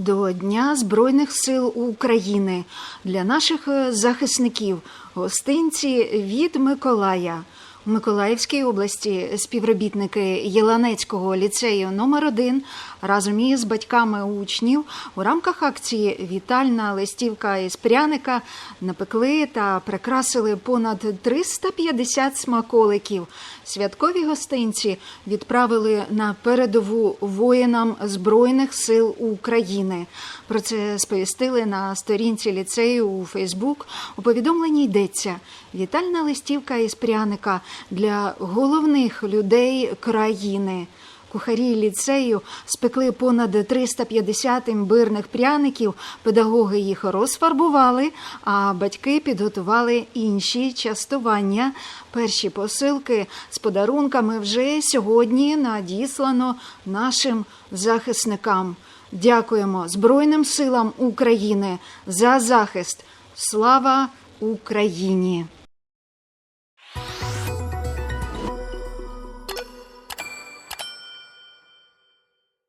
до Дня Збройних сил України для наших е, захисників гостинці від Миколая. У Миколаївській області співробітники Єланецького ліцею номер 1 разом із батьками учнів у рамках акції Вітальна листівка із пряника напекли та прикрасили понад 350 смаколиків. Святкові гостинці відправили на передову воїнам Збройних сил України. Про це сповістили на сторінці ліцею у Фейсбук. У повідомленні йдеться вітальна листівка із пряника для головних людей країни. Кухарі ліцею спекли понад 350 імбирних пряників, педагоги їх розфарбували, а батьки підготували інші частування. Перші посилки з подарунками вже сьогодні надіслано нашим захисникам. Дякуємо Збройним силам України за захист. Слава Україні!